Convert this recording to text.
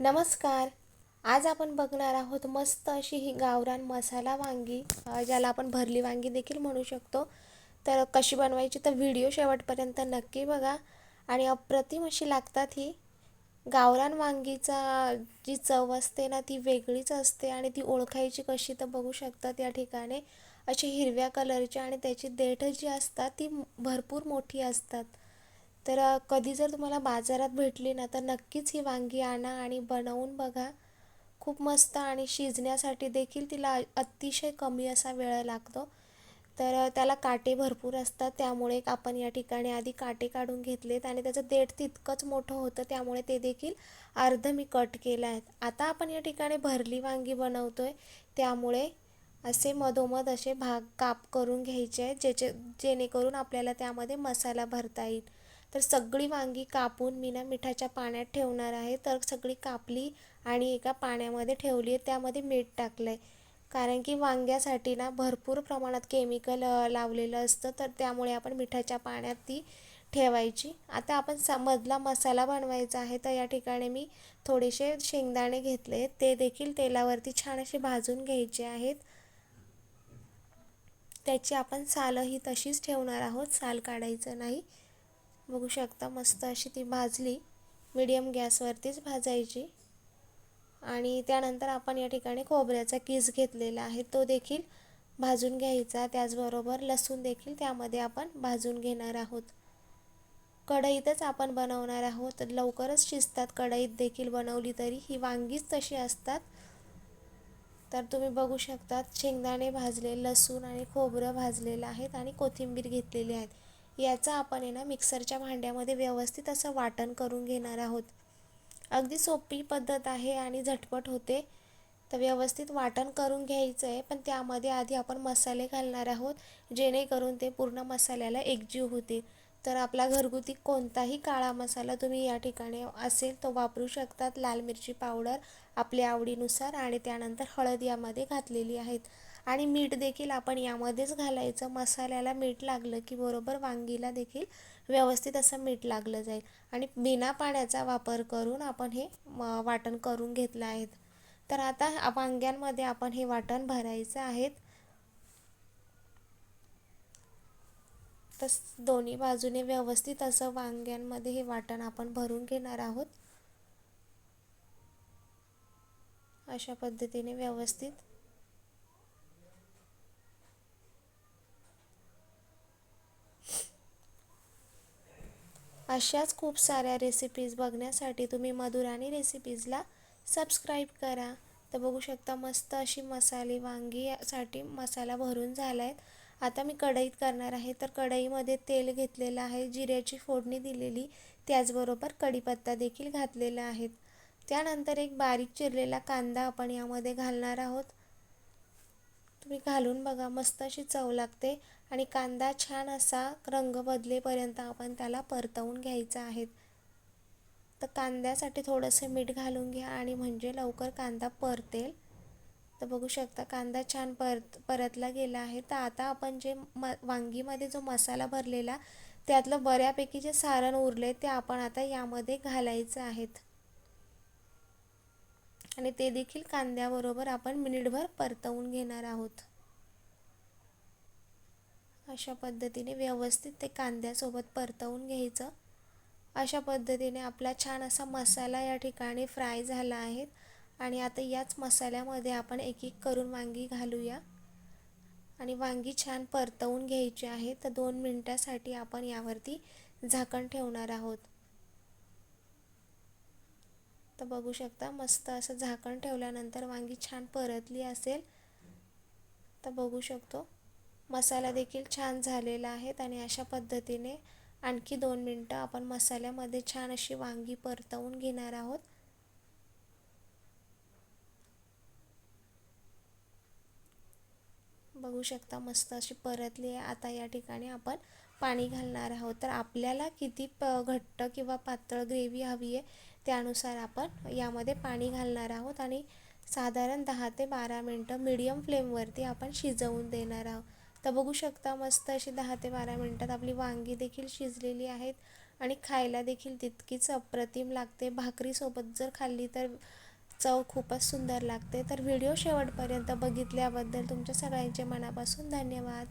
नमस्कार. आज आपण बघणार आहोत मस्त अशी ही गावरान मसाला वांगी ज्याला आपण भरली वांगी देखील म्हणू शकतो. तर कशी बनवायची तर व्हिडिओ शेवटपर्यंत नक्की बघा. आणि अप्रतिम अशी लागतात ही गावरान वांगीचा जी चव असते ना ती वेगळीच असते आणि ती ओळखायची कशी तर बघू शकतात या ठिकाणी. अशी हिरव्या कलरची आणि त्याची देठ जी असतात ती भरपूर मोठी असतात. तर कधी जर तुम्हाला बाजारात भेटली ना तर नक्कीच ही वांगी आणा आणि बनवून बघा. खूप मस्त आणि शिजण्यासाठी देखील तिला अतिशय कमी असा वेळ लागतो. तर त्याला काटे भरपूर असतात त्यामुळे आपण या ठिकाणी आधी काटे काढून घेतलेत आणि त्याचं देठ तितकंच मोठं होतं त्यामुळे ते देखील अर्ध मी कट केलं आहे आता आपण या ठिकाणी भरली वांगी बनवतो आहे त्यामुळे असे मधोमध असे भाग काप करून घ्यायचे आहेत ज्याचे जेणेकरून आपल्याला त्यामध्ये मसाला भरता येईल. तर सगळी वांगी कापून मी ना मिठाच्या पाण्यात ठेवणार आहे. तर सगळी कापली आणि एका पाण्यामध्ये ठेवली आहे. त्यामध्ये मीठ टाकलं आहे कारण की वांग्यासाठी ना भरपूर प्रमाणात केमिकल लावलेलं असतं. तर त्यामुळे आपण मिठाच्या पाण्यात ती ठेवायची. आता आपण सा मधला मसाला बनवायचा आहे. तर या ठिकाणी मी थोडेसे शेंगदाणे घेतले ते देखील तेलावरती छान असे भाजून घ्यायचे आहेत. त्याची आपण सालही तशीच ठेवणार आहोत. साल काढायचं नाही. बघू शकता मस्त अशी ती भाजली. मीडियम गॅसवरतीच भाजायची. आणि त्यानंतर आपण या ठिकाणी खोबऱ्याचा किस घेतलेला आहे. तो देखील भाजून घ्यायचा. त्याचबरोबर लसूण देखील त्यामध्ये आपण भाजून घेणार आहोत. कढईतच आपण बनवणार आहोत. लवकरच शिजतात. कढईत देखील बनवली तरी ही वांगीच तशी असतात. तर तुम्ही बघू शकतात शेंगदाणे भाजले लसूण आणि खोबरं भाजलेलं आहेत आणि कोथिंबीर घेतलेली आहेत. याचा आपण आहे ना मिक्सरच्या भांड्यामध्ये व्यवस्थित असं वाटण करून घेणार आहोत. अगदी सोपी पद्धत आहे आणि झटपट होते. तर व्यवस्थित वाटण करून घ्यायचं आहे पण त्यामध्ये आधी आपण मसाले घालणार आहोत जेणेकरून ते पूर्ण मसाल्याला एकजीव होतील. तर आपला घरगुती कोणताही काळा मसाला तुम्ही या ठिकाणी असेल तो वापरू शकतात. लाल मिरची पावडर आपल्या आवडीनुसार आणि त्यानंतर हळद यामध्ये घातलेली आहेत. आणि मीठ देखील आपण यामध्येच घालायचं. मसाल्याला मीठ लागलं की बरोबर वांगीला देखील व्यवस्थित असं मीठ लागलं जाईल. आणि बिना पाण्याचा वापर करून आपण हे वाटण करून घेतलं आहेत तर आता वांग्यांमध्ये आपण हे वाटण भरायचं आहेत तस दोन्ही बाजूने व्यवस्थित असं वांग्यांमध्ये हे वाटण आपण भरून घेणार आहोत. अशा पद्धतीने व्यवस्थित अशाच खूप साऱ्या रेसिपीज बघण्यासाठी तुम्ही मधुराणी रेसिपीजला सबस्क्राईब करा. तर बघू शकता मस्त अशी मसाले वांगीसाठी मसाला भरून झाला आहे आता मी कढईत करणार आहे. तर कढईमध्ये तेल घेतलेलं आहे. जिऱ्याची फोडणी दिलेली. त्याचबरोबर कढीपत्ता देखील घातलेला आहे. त्यानंतर एक बारीक चिरलेला कांदा आपण यामध्ये घालणार आहोत. तुम्ही घालून बघा मस्त अशी चव लागते आणि कांदा छान असा रंग बदलेपर्यंत आपण त्याला परतवून घ्यायचा आहे. तर कांद्यासाठी थोडंसं मीठ घालून घ्या आणि म्हणजे लवकर कांदा परतेल. तर बघू शकता कांदा छान परत परतला गेला आहे. तर आता आपण जे म वांगीमध्ये जो मसाला भरलेला त्यातलं बऱ्यापैकी जे सारण उरले ते आपण आता यामध्ये घालायचं आहेत. आणि ते देखील कांद्याबरोबर आपण मिनिटभर परतवून घेणार आहोत. अशा पद्धतीने व्यवस्थित ते कांद्यासोबत परतवून घ्यायचं. अशा पद्धतीने आपला छान असा मसाला या ठिकाणी फ्राय झाला आहे आणि आता याच मसाल्यामध्ये आपण एक एक करून वांगी घालूया. आणि वांगी छान परतवून घ्यायची आहे तर दोन मिनटासाठी आपण यावरती झाकण ठेवणार आहोत. तर बघू शकता मस्त असं झाकण ठेवल्यानंतर वांगी छान परतली असेल तर बघू शकतो. मसाला देखील छान झालेला आहे आणि अशा पद्धतीने आणखी दोन मिनटं आपण मसाल्यामध्ये छान अशी वांगी परतवून घेणार आहोत. बघू शकता मस्त अशी परतली आहे. आता या ठिकाणी आपण पाणी घालणार आहोत. तर आपल्याला किती प घट्ट किंवा पातळ ग्रेव्ही हवी आहे त्यानुसार आपण यामध्ये पाणी घालणार आहोत आणि साधारण दहा ते बारा मिनटं मीडियम फ्लेमवरती आपण शिजवून देणार आहोत. तर बघू शकता मस्त अशी दहा ते बारा मिनटात आपली वांगी देखील शिजलेली आहेत आणि खायला देखील तितकीच अप्रतिम लागते. भाकरीसोबत जर खाल्ली तर चव खूपच सुंदर लागते. तर व्हिडिओ शेवटपर्यंत बघितल्याबद्दल तुमच्या सगळ्यांचे मनापासून धन्यवाद.